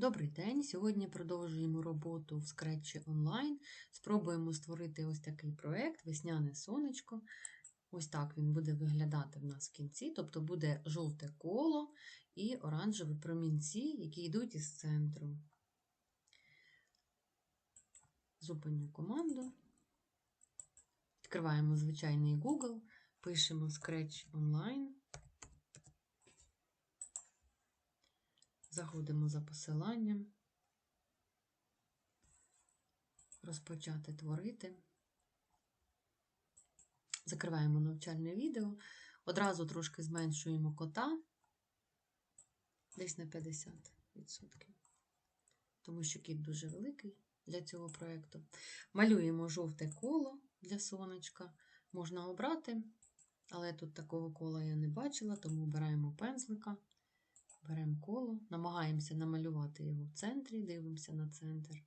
Добрий день! Сьогодні продовжуємо роботу в Scratch Online. Спробуємо створити ось такий проєкт Весняне сонечко. Ось так він буде виглядати в нас в кінці, тобто буде жовте коло і оранжеві промінці, які йдуть із центру. Зупиню команду. Відкриваємо звичайний Google, пишемо Scratch Online. Заходимо за посиланням, розпочати творити. Закриваємо навчальне відео. Одразу трошки зменшуємо кота десь на 50%, тому що кіт дуже великий для цього проєкту. Малюємо жовте коло для сонечка. Можна обрати, але тут такого кола я не бачила, тому обираємо пензлика. Беремо коло, намагаємося намалювати його в центрі, дивимося на центр.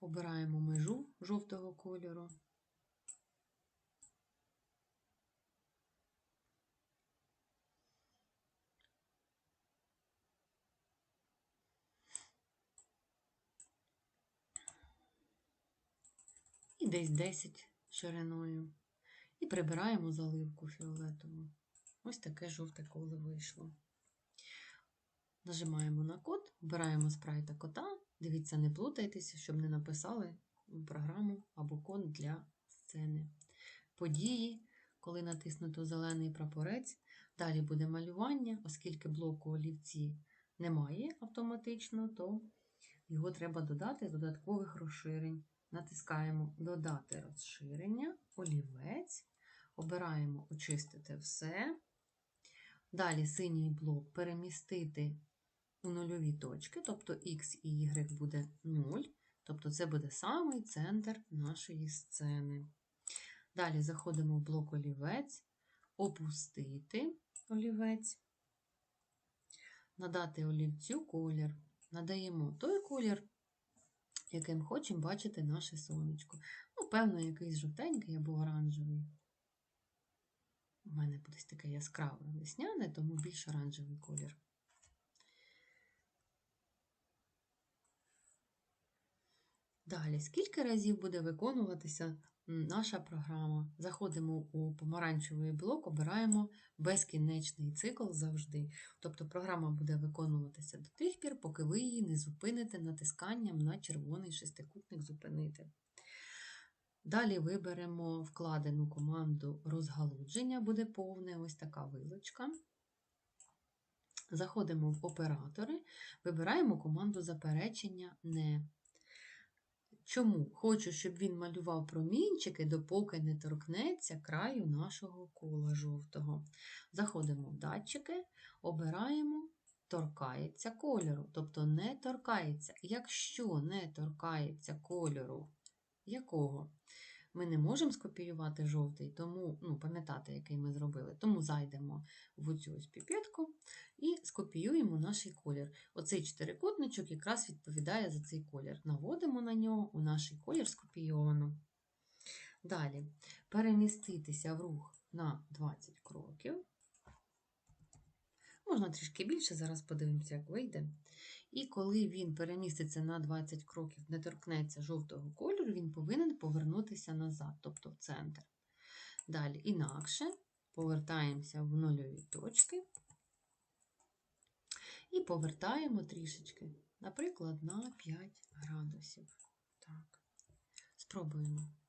Обираємо межу жовтого кольору. І десь 10 шириною. І прибираємо заливку фіолетову. Ось таке жовте коло вийшло. Нажимаємо на код, вбираємо спрайта кота. Дивіться, не плутайтеся, щоб не написали програму або код для сцени. Події, коли натиснуто зелений прапорець. Далі буде малювання, оскільки блоку олівці немає автоматично, то його треба додати з додаткових розширень. Натискаємо Додати розширення, олівець. Обираємо очистити все. Далі синій блок перемістити у нульові точки, тобто X і Y буде 0, тобто це буде самий центр нашої сцени. Далі заходимо в блок олівець, опустити олівець, надати олівцю колір. Надаємо той колір, яким хочемо бачити наше сонечко. Ну, певно, якийсь жовтенький або оранжевий. Мене буде таке яскраве весняне, тому більш оранжевий колір. Далі, скільки разів буде виконуватися наша програма? Заходимо у помаранчевий блок, обираємо безкінечний цикл завжди. Тобто програма буде виконуватися до тих пір, поки ви її не зупините натисканням на червоний шестикутник Зупинити. Далі виберемо вкладену команду розгалудження, буде повне ось така вилочка. Заходимо в оператори, вибираємо команду заперечення не. Чому? Хочу, щоб він малював промінчики, допоки не торкнеться краю нашого кола жовтого. Заходимо в датчики, обираємо торкається кольору, тобто не торкається. Якщо не торкається кольору, якого? Ми не можемо скопіювати жовтий, тому, ну, пам'ятати, який ми зробили. Тому зайдемо в цю ось піпетку і скопіюємо наш колір. Оцей чотирикутничок якраз відповідає за цей колір. Наводимо на нього у наш колір скопійовано. Далі переміститися в рух на 20 кроків. Можна трішки більше, зараз подивимося, як вийде. І коли він переміститься на 20 кроків, не торкнеться жовтого кольору, він повинен повернутися назад, тобто в центр. Далі, інакше, повертаємося в нульові точки і повертаємо трішечки, наприклад, на 5 градусів. Так, спробуємо.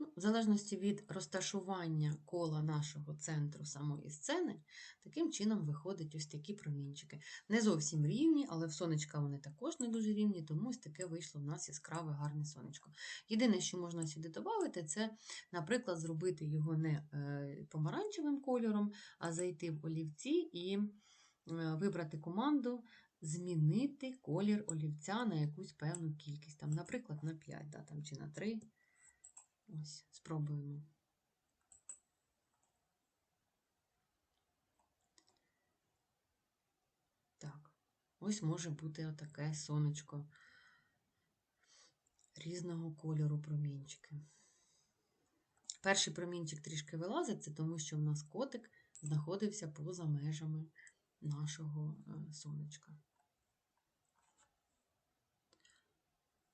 Ну, В залежності від розташування кола нашого центру самої сцени, таким чином виходять ось такі промінчики. Не зовсім рівні, але в сонечка вони також не дуже рівні, тому ось таке вийшло в нас яскраве гарне сонечко. Єдине, що можна сюди додати, це, наприклад, зробити його не е, помаранчевим кольором, а зайти в олівці і е, вибрати команду. Змінити колір олівця на якусь певну кількість, там, наприклад, на 5 да, там, чи на 3. Ось, спробуємо. Так, ось може бути отаке сонечко різного кольору промінчики. Перший промінчик трішки вилазить, це тому що в нас котик знаходився поза межами нашого е, сонечка.